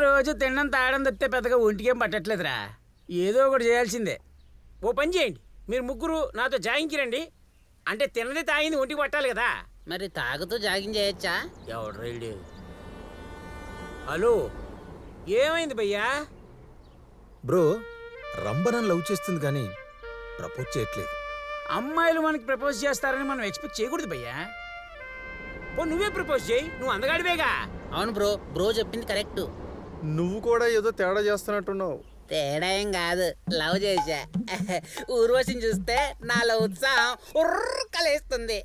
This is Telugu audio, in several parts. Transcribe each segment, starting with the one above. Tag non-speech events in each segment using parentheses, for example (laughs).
రోజు తినడం తాగడం తప్పితే పెద్దగా ఒంటికేం పట్టట్లేదురా. ఏదో ఒకటి చేయాల్సిందే. ఓ పని చేయండి. మీరు ముగ్గురు నాతో జాయింగ్కి రండి. అంటే తిన్నది తాగింది ఒంటికి పట్టాలి కదా. మరి తాగుతూ జాగింగ్ చేయొచ్చా? ఎవడు రైడు హలో ఏమైంది భయ్యా? బ్రో రంబనం లవ్ చేస్తుంది కానీ ప్రపోజ్ చేయట్లేదు. అమ్మాయిలు మనకి ప్రపోజ్ చేస్తారని మనం ఎక్స్పెక్ట్ చేయకూడదు భయ్యా. ఓ నువ్వే ప్రపోజ్ చేయి. నువ్వు అందగాడివేగా. అవును బ్రో బ్రో చెప్పింది కరెక్ట్. నువ్వు కూడా ఏదో తేడా చేస్తున్నట్టున్నావు. తేడా ఏం కాదు. లవ్ చేశా. ఊర్వశిని చూస్తే నాలో ఉత్సాహం ఉర్రకలేస్తుంది.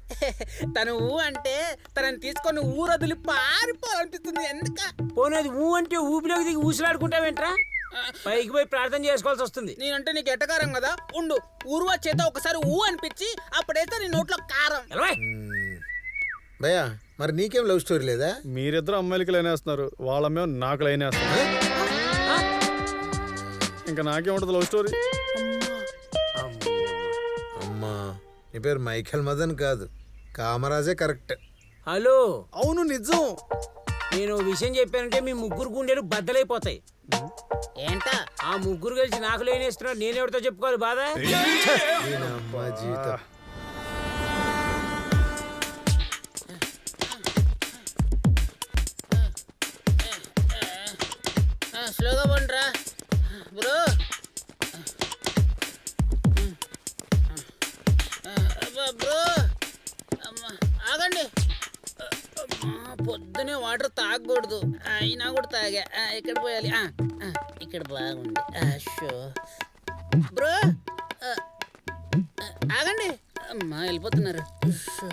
తను ఊ అంటే తనని తీసుకొని ఊరొదిలి పారిపోవాలనిపిస్తుంది. ఎందుక? పోనేది ఊ అంటే ఊపిలోకి దిగి ఊసులాడుకుంటావేంట్రా? పైకి పోయి ప్రార్థన చేసుకోవాల్సి వస్తుంది. నేనంటే నీకు ఎట్టకారం కదా? ఉండు. ఊర్వ చేత ఒకసారి ఊ అనిపించి అప్పుడైతే నీ నోట్లో కారం. భయ్యా మరి నీకేం లవ్ స్టోరీ లేదా? మీరిద్దరు అమ్మాయిలకి లైన్ వేస్తున్నారు. వాళ్ళ మేము నాకు లైన్ వేస్తాం ఇంకా నాకేముంటది లవ్ స్టోరీ? అమ్మా నీ పేరు మైఖేల్ మదన్ కాదు. కామరాజే కరెక్ట్. హలో. అవును నిజం. నేను ఓ విషయం చెప్పానంటే మీ ముగ్గురు గుండెలు బద్దలైపోతాయి. ఏంటా? ఆ ముగ్గురు కలిసి నాకు లేనేస్తున్నారు నేను ఎవరితో చెప్పుకోవాలి బాధ? జీవితం. స్లోగా పండ్రా. బ్రో. అబ్బా, బ్రో. అమ్మా, ఆగండి. పొద్దునే వాటర్ తాగకూడదు. అయినా కూడా తాగా. ఇక్కడ పోయాలి. ఇక్కడ బాగుంది. షో. బ్రో ఆగండి. అమ్మా వెళ్ళిపోతున్నారు. షో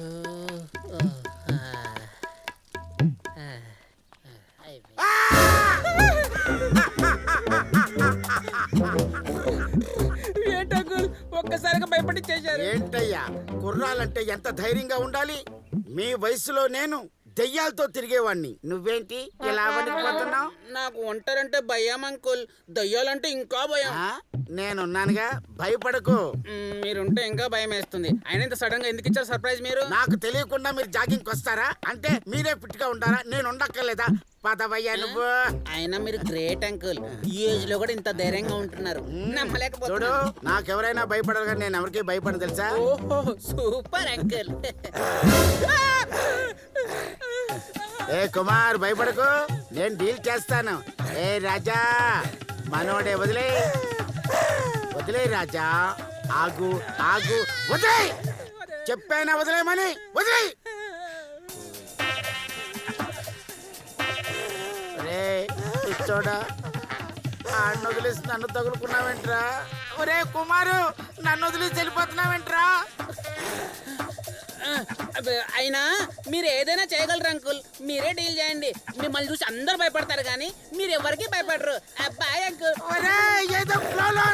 ఒక్కసారిగా భయపడిచ్చేశారు ఏంటయ్యా? కుర్రాలంటే ఎంత ధైర్యంగా ఉండాలి? మీ వయసులో నేను దెయ్యాలతో తిరిగేవాణ్ణి. నువ్వేంటి? ఇలా వణికిపోతున్నావు నాకు ఒంటరంటే భయం అంకుల్. దయ్యాలంటే ఇంకా భయం. నేనున్నానుగా. భయపడకు. మీరుంటే ఇంకా భయం వేస్తుంది అయినా ఇంత సడన్గా ఎందుకు ఇచ్చారు సర్ప్రైజ్ మీరు? నాకు తెలియకుండా మీరు జాగింగ్ వస్తారా? అంటే మీరే ఫిట్గా ఉంటారా నేను ఉండక్కర్లేదా? పదవయ్యా నువ్వు అయినా మీరు గ్రేట్ అంకుల్. ఈ ఏజ్లో కూడా ఇంత ధైర్యంగా ఉంటున్నారు. చూడు నమ్మలేకపోతున్నా నాకెవరైనా భయపడాలి కానీ నేను ఎవరికి భయపడను తెలుసా? ఓహో సూపర్ అంకుల్. ఏ కుమార్ భయపడకు. నేను డీల్ చేస్తాను. ఏ రాజా మనోడే వదిలే. వదిలే రాజా. ఆగు ఆగు వదిలే. చెప్పానా వదిలేమని? వదిలే. పిచ్చోడా ఆడిని వదిలేసి నన్ను తగులుకున్నావేంట్రా? ఒరే కుమారు నన్ను వదిలేసి వెళ్ళిపోతున్నావేంట్రా? అయినా మీరు ఏదైనా చేయగలరు అంకుల్? మీరే డీల్ చేయండి. మిమ్మల్ని చూసి అందరు భయపడతారు కానీ మీరు ఎవరికి భయపడరు. Bye uncle. ఒరే ఏదో ఫ్లోలో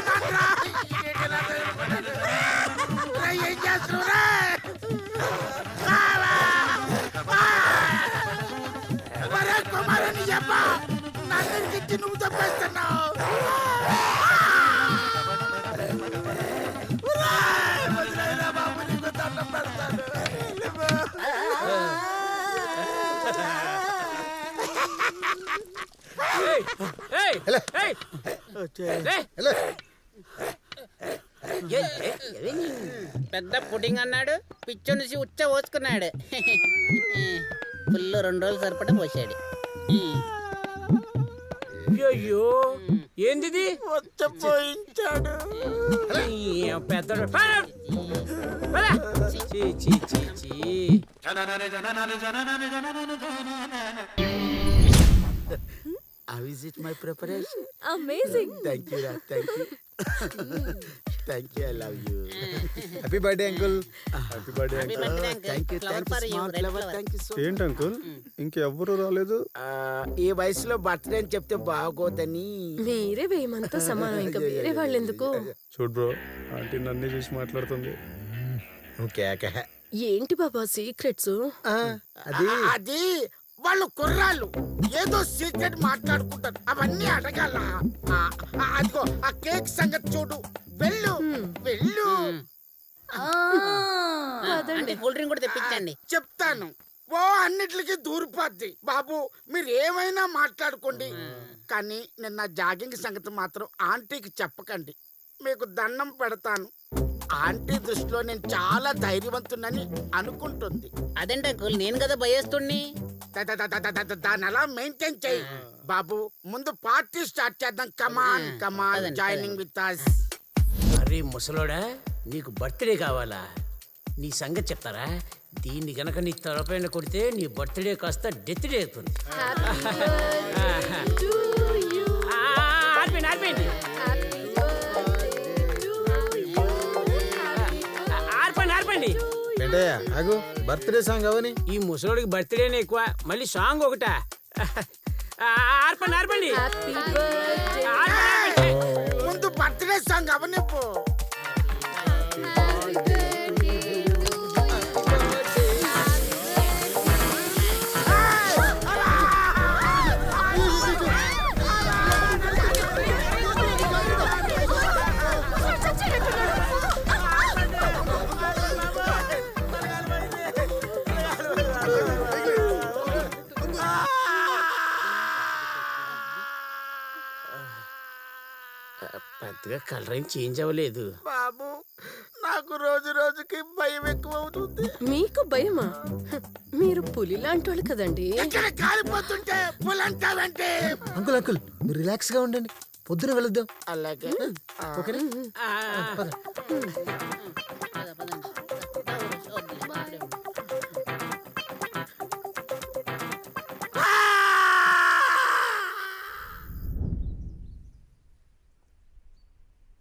పెద్ద పుడింగ్ అన్నాడు. పిచ్చు నుంచి ఉచ్చ పోసుకున్నాడు. (laughs) ఫుల్ రెండు రోజులు సరిపడా పోసాడు. అయ్యో ఏందిది పోయించాడు పెద్ద. How is it my preparation? Amazing Thank you, Ra. Thank you. Thank you. I love you. Happy birthday uncle happy birthday Happy birthday, uncle. Thank you. Flower Thank you, for you, small red flower. Thank you so ఏంటి అంకుల్ ఇంకెవ్వరు రాలేదు ఈ వయసులో బర్త్డే అని చెప్తే బాగోదని మీరే వేయమంతా సమానం ఇంకా వేరే వాళ్ళు ఎందుకు చూడు బ్రో ఆంటీ నన్ను చూసి మాట్లాడుతుంది నువ్వు కేక ఏంటి బాబా సీక్రెట్స్ అది అది వాళ్ళు కుర్రాళ్ళు. ఏదో సీక్రెట్ మాట్లాడుకుంటారు. అవన్నీ అడగాల? అదిగో ఆ కేక్ సంగతి చూడు. వెళ్ళు వెళ్ళు. కూల్ డ్రింక్ కూడా తెప్పించండి. చెప్తాను. ఓ అన్నిటికి దూరిపోద్ది. బాబు మీరు ఏమైనా మాట్లాడుకోండి కానీ నిన్న జాగింగ్ సంగతి మాత్రం ఆంటీకి చెప్పకండి. మీకు దండం పెడతాను. ఆంటీ దృష్టిలో నేను చాలా ధైర్యవంతునని అనుకుంటుంది. అదేంటి అంకుల్ నేను కదా భయేస్తుణ్ణి? ద- ద- ద- ద- ద- ద- దాన్ని అలా మెయింటైన్ చేయి. బాబు ముందు పార్టీ స్టార్ట్ చేద్దాం. కమాన్ కమాన్ పదండి, జాయినింగ్ విత్ అస్ అరే ముసలోడా నీకు బర్త్డే కావాలా? నీ సంగతి చెప్తారా? దీన్ని గనక నీ తలపైన కొడితే నీ బర్త్డే కాస్త డెత్ డే అవుతుంది. ఏంటయ్యా? ఆగు బర్త్డే సాంగ్ అవని. ఈ ముసలోడికి బర్త్డేనే ఎక్కువ మళ్ళీ సాంగ్ ఒకటా? ఆ, ఆర్పండి ఆర్పండి. ముందు బర్త్డే సాంగ్ అవనిప్పు పెద్దగా కలర్ ఏం చేంజ్ అవ్వలేదు. బాబు నాకు రోజు రోజుకి భయం ఎక్కువ అవుతుంది మీకు భయమా? మీరు పులి లాంటి వాళ్ళు కదండి. ఇక్కడ కాలిపోతుంటే పులంటావంటే అంకుల్ అంకుల్ మీరు రిలాక్స్గా ఉండండి. పొద్దున వెళుద్దాం. అలాగే. ఓకేనా? ఆ, పద.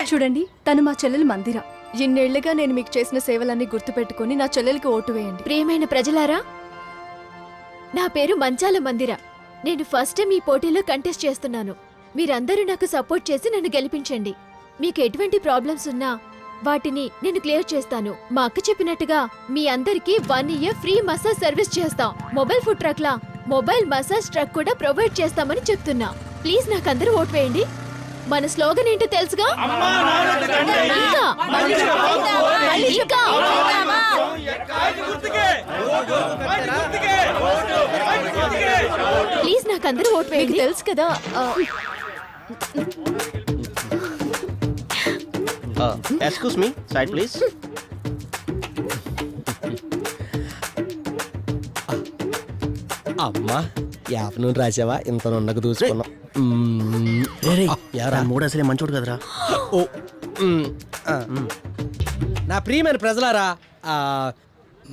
చూడండి తను మా చెల్లెలు మందిర. ఇన్నేళ్ళుగా నేను మీకు చేసిన సేవలన్నీ గుర్తుపెట్టుకుని నా చెల్లెలకి ఓటు వేయండి. ప్రియమైన ప్రజలారా నా పేరు మంచాల మందిర. నేను ఫస్ట్ టైం ఈ పోటీలో కంటెస్ట్ చేస్తున్నాను. మీరందరూ నాకు సపోర్ట్ చేసి నన్ను గెలిపించండి. మీకు ఎటువంటి ప్రాబ్లమ్స్ ఉన్నా వాటిని నేను క్లియర్ చేస్తాను. మా అక్క చెప్పినట్టుగా మీ అందరికీ one year free massage service చేస్తాం. మొబైల్ ఫుడ్ ట్రక్ లా మొబైల్ మసాజ్ ట్రక్ కూడా ప్రొవైడ్ చేస్తామని చెప్తున్నా. ప్లీజ్ నాకు అందరూ ఓట్ వేయండి. మన స్లోగన్ ఏంటో తెలుసుగా? ఇంకా ఇంకా ప్లీజ్ నాకు అందరూ ఓట్ మీకు తెలుసు కదా ఎక్స్క్యూస్ మీ సైడ్ ప్లీజ్ అమ్మా యాప్ నుండి రాసావా? ఇంత నుండకు దూసుకున్నాం మూడు అసలే మంచోడు కదరా. ఓ. నా ప్రియమైన ప్రజలారా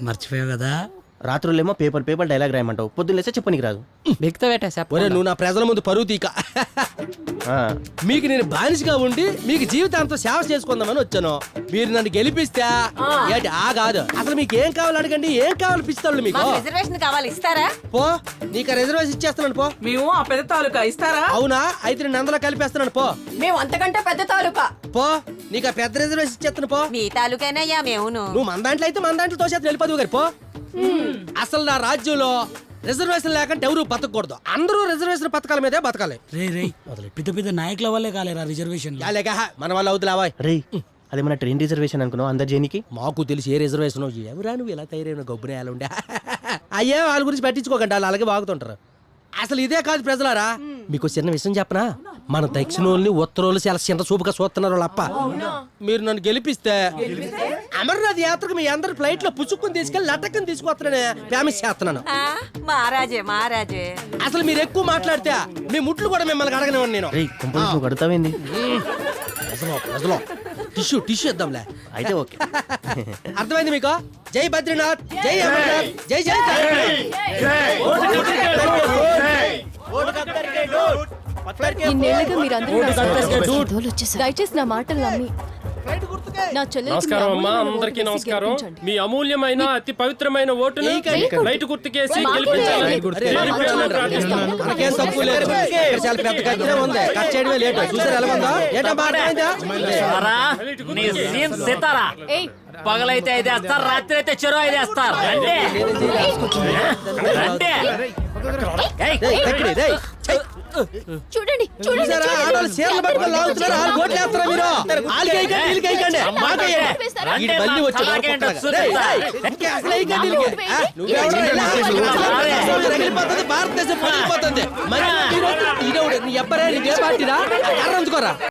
మర్చిపోయావు కదా? రాత్రులేమో పేపర్ పేపర్ డైలాగ్ రాయమంటావు. పొద్దున్న లేస్తే చెప్పనికి రాదు. పెట్టా ఒరే నువ్వు నా ప్రజల ముందు పరువు తీక. మీకు నేను బానిసగా ఉండి మీకు జీవితాంతం సేవ చేసుకుందామని వచ్చాను. మీరు నన్ను గెలిపిస్తే ఏంటి? ఆ కాదు. అసలు మీకు ఏం కావాలి అడగండి. ఏం కావాలి పిస్తాళ్ళు మీకు. రిజర్వేషన్ కావాలి. ఇస్తారా? పో. నీకు ఆ రిజర్వేషన్ ఇచ్చేస్తున్నాను పో. మేము ఆ పెద్ద తాలూకా ఇస్తారా? అవునా? అయితే నేను అందులో కలిపేస్తున్నాను పో. మేము అంతకంటే పెద్ద తాలూకా. పో. నీకు ఆ పెద్ద రిజర్వేషన్ ఇచ్చేస్తాను పో. మీ మేమును. నువ్వు మన దాంట్లో అయితే మన దాంట్లో తోసేత వెళ్ళిపోదు గారు పో. అసలు నా రాజ్యంలో రిజర్వేషన్ లేకుంటే ఎవరు బతకూడదు అందరూ రిజర్వేషన్ పథకాల మీదే బతకాలి. రే రే పెద్ద పెద్ద నాయకుల వల్లే కాలేరా రిజర్వేషన్ యాలేక మన వాళ్ళు అవుతులేవా రే అది మన ట్రైన్ రిజర్వేషన్ అనుకున్నావు అందరు జేనికి? మాకు తెలిసి ఏ రిజర్వేషన్ ఎవరా నువ్వు ఇలా తయారైన గొబ్బనే ఉండే? (laughs) అయ్యే వాళ్ళ గురించి పట్టించుకోకండి వాళ్ళు అలాగే బాగుతుంటారు. అసలు ఇదే కాదు ప్రజలారా? మీకు చిన్న విషయం చెప్పనా? మన దక్షిణోళ్ళని ఉత్తరోళ్ళు చాలా చిన్న చూపుగా చూస్తున్నారు వాళ్ళ అప్ప. మీరు నన్ను గెలిపిస్తే అమర్నాథ్ యాత్రకు మీ అందరు ఫ్లైట్లో పుచ్చుకుని తీసుకెళ్ళి లటక్కని తీసుకొస్తానని ఫేమస్ చేస్తున్నాను. మహారాజే మహారాజే. అసలు మీరు ఎక్కువ మాట్లాడితే మీ ముట్లు కూడా మిమ్మల్ని అడగనివ్వండి నేను. రే కుంపలు నువ్వు కడుతావేంది? ప్రజలో ప్రజలో టిష్యూ టిష్యూ ఇద్దాంలే అయితే ఓకే. అర్థమైంది మీకు? జై బద్రీనాథ్ జై అమర్నాథ్ జై జై ఇన్నేళ్ళుగా మీరందరూ నా. దయచేసి నా మాటలు నమ్మి. నా చెల్లెలికి మీ నమస్కారం అమ్మా అమూల్యమైన అందరికీ ఓటు వేసి నమస్కారం గెలిపించండి. మీ అమూల్యమైన అతి పవిత్రమైన ఓటును. లైట్ గుర్తుకేసి గెలిపించాలి వేయండి. అరే, మా రేపు మాటలు చూడండి, నమ్మి మనకేం తక్కువ లేదు ఇక్కడ చాలా పెద్ద కత్తిరే ఉంది కట్ చేయడమే లేట్ చూసారు ఎలా ఉందో ఏంటమ్మా అర్థమైందా సితారా పగలైతే ఐదు వేస్తారు రాత్రి అయితే చెరువు ఐదు వేస్తారు. చూడండి చూడండి ఆడవాళ్ళు చీరలు పట్టుకొని లాగుతున్నారు వేస్తారా మీరు. వీడు మళ్ళీ ఇంకా అసలు వేయకండి వీళ్ళకి. నువ్వెవడో ఇలా రగిలిపోతుంది భారతదేశం పగిలిపోతుంది మరి? నీ అబ్బరే పార్టీరా అందుకోరా